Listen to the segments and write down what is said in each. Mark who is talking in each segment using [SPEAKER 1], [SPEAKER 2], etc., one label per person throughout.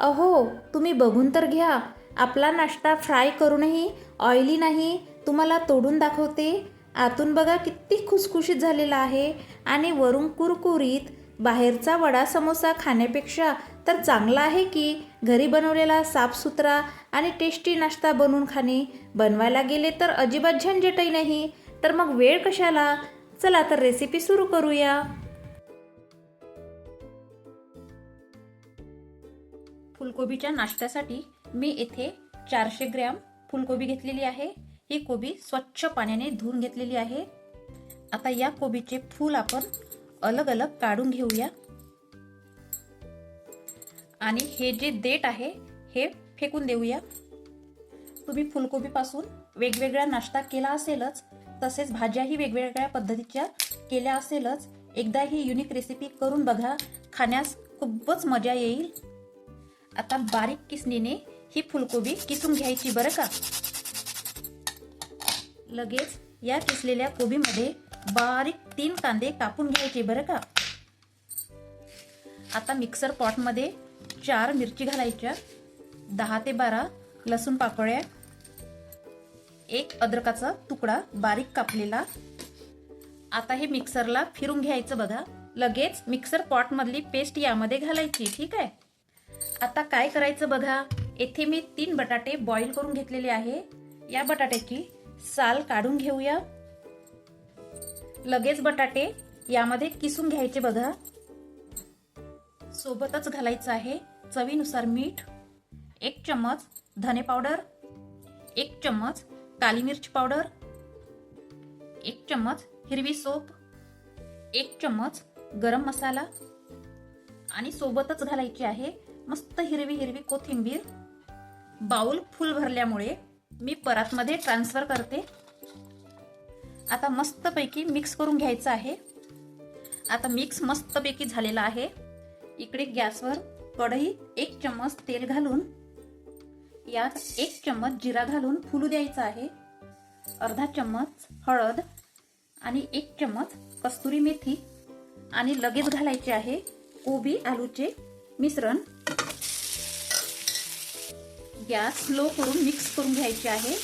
[SPEAKER 1] अहो तुम्ही बघून तर घ्या. आपला नाश्ता फ्राय करूनही ऑइली नाही तुम्हाला तोडून दाखवते. आतून बघा किती खुसखुशीत झालेला आहे. आणि वरून कुरकुरीत बाहेरचा वडा समोसा खाण्यापेक्षा तर चांगला आहे की घरी बनवलेला साफसुथरा आणि टेस्टी नाश्ता बनवून खाणे. बनवायला गेले तर अजिबात झंझटही नाही. तर मग वेळ कशाला? चला तर रेसिपी सुरू करूया. फुलकोबीच्या नाश्त्यासाठी मी येथे चारशे ग्रॅम फुलकोबी घेतलेली आहे. ही कोबी स्वच्छ पाण्याने धुवून घेतलेली आहे. आता या कोबीचे फूल आपण अलग अलग काढून घेऊया. आणि हे जे देठ आहे हे फेकून देऊया. तुम्ही फुलकोबीपासून वेगवेगळा नाश्ता केला असेलच तसेच भाज्याही वेगवेगळ्या पद्धतीच्या केल्या असेलच. एकदा ही युनिक रेसिपी करून बघा. खाण्यास खूपच मजा येईल. आता बारीक किसणीने ही फुलकोबी किसून घ्यायची बरं का? लगेच या किसलेल्या कोबीमध्ये बारीक तीन कांदे कापून घ्यायचे बरं का? आता मिक्सर पॉटमध्ये चार मिरची घालायच्या दहा ते बारा लसूण पाकळ्या एक अद्रकाचा तुकडा बारीक कापलेला. आता हे मिक्सरला फिरून घ्यायचं बघा. लगेच मिक्सर पॉटमधली पेस्ट यामध्ये घालायची ठीक आहे? आता काय करायचं बघा? येथे मी तीन बटाटे बॉईल करून घेतलेले आहे. या बटाट्याची साल काढून घेऊया. लगेच बटाटे यामध्ये किसून घ्यायचे बघा. सोबतच घालायचं आहे चवीनुसार मीठ एक चम्मच धने पावडर एक चम्मच काली मिर्च पावडर एक चम्मच हिरवी सोप एक चम्मच गरम मसाला आणि सोबतच घालायची आहे मस्त हिरवी हिरवी कोथिंबीर बाउल फुल भरल्यामुळे मी परातमध्ये ट्रान्सफर करते. आता मस्तपैकी मिक्स करून घ्यायचं आहे. आता मिक्स मस्तपैकी झालेला आहे. इकडे गॅसवर कढई एक चम्मच तेल घालून यात एक चम्मच जिरा घालून फुलू द्यायचा आहे. अर्धा चम्मच हळद आणि एक चम्मच कस्तुरी मेथी. आणि लगेच घालायचे आहे कोबी आलूचे मिश्रण. गॅस स्लो करून मिक्स करून घ्यायचे आहे.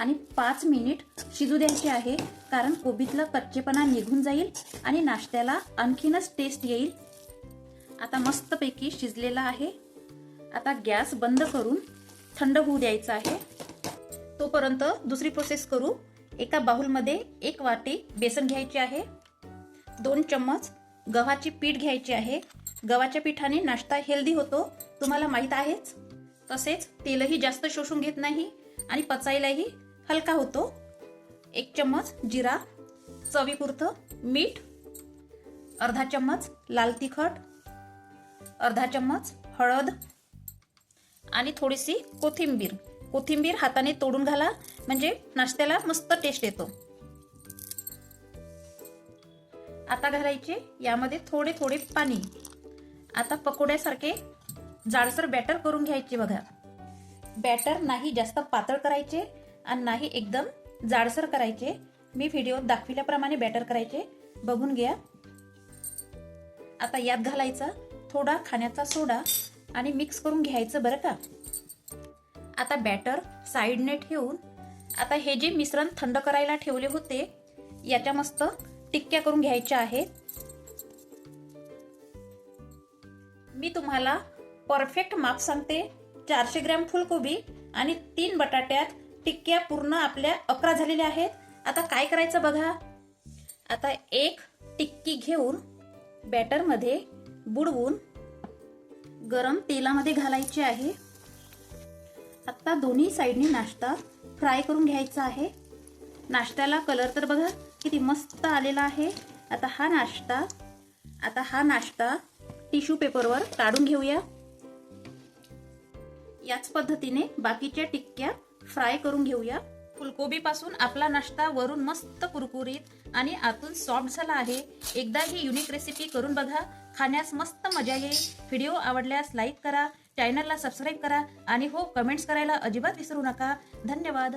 [SPEAKER 1] आणि पाच मिनिट शिजू द्यायचे आहे. कारण कोबीतला कच्चेपणा निघून जाईल आणि नाश्त्याला आणखीनच टेस्ट येईल. आता मस्तपैकी शिजलेला आहे. आता गॅस बंद करून थंड होऊ द्यायचा आहे. तोपर्यंत दुसरी प्रोसेस करू. एका बाहुलमध्ये एक वाटी बेसन घ्यायचे आहे. दोन चम्मच गव्हाची पीठ घ्यायची आहे. गव्हाच्या पिठाने नाश्ता हेल्दी होतो. तुम्हाला माहीत आहेच. तसेच तेलही जास्त शोषून घेत नाही आणि पचायलाही हलका होतो. एक चम्मच जिरा चवीपुरतं मीठ अर्धा चम्मच लाल तिखट अर्धा चम्मच हळद आणि थोडीशी कोथिंबीर. कोथिंबीर हाताने तोडून घाला म्हणजे नाश्त्याला मस्त टेस्ट येतो. आता घालायचे यामध्ये थोडे थोडे पाणी. आता पकोड्यासारखे जाडसर बॅटर करून घ्यायचे बघा. बॅटर नाही जास्त पातळ करायचे आणि नाही एकदम जाडसर करायचे. मी व्हिडिओत दाखविल्याप्रमाणे बॅटर करायचे. बघून घ्या. आता यात घालायचा थोडा खाण्याचा सोडा आणि मिक्स करून घ्यायचं बरं का. आता बॅटर साईडने ठेवून आता हे जे मिश्रण थंड करायला ठेवले होते याच्या मस्त टिक्क्या करून घ्यायच्या आहेत. मी तुम्हाला परफेक्ट माप सांगते. चारशे ग्रॅम फुलकोबी आणि तीन बटाट्यात टिक्क्या पूर्ण आपल्या अकरा झालेल्या आहेत. आता काय करायचं बघा. आता एक टिक्की घेऊन बॅटरमध्ये बुडवून गरम तेलामध्ये घालायचे आहे. आत्ता दोन्ही साईडनी नाश्ता फ्राय करून घ्यायचा आहे. नाश्त्याला कलर तर बघा किती मस्त आलेला आहे. आता हा नाश्ता आता हा नाश्ता टिश्यू पेपरवर काढून घेऊया. याच पद्धतीने बाकीच्या टिक्क्या फ्राय करून घेऊया. फुलकोबी पासून आपला नाश्ता वरून मस्त कुरकुरीत आणि आतून सॉफ्ट झाला आहे. एकदा ही युनिक रेसिपी करून बघा. खाण्यास मस्त मजा येईल. व्हिडिओ आवडल्यास लाईक करा. चॅनलला सबस्क्राईब करा. आणि हो कमेंट्स करायला अजिबात विसरू नका. धन्यवाद.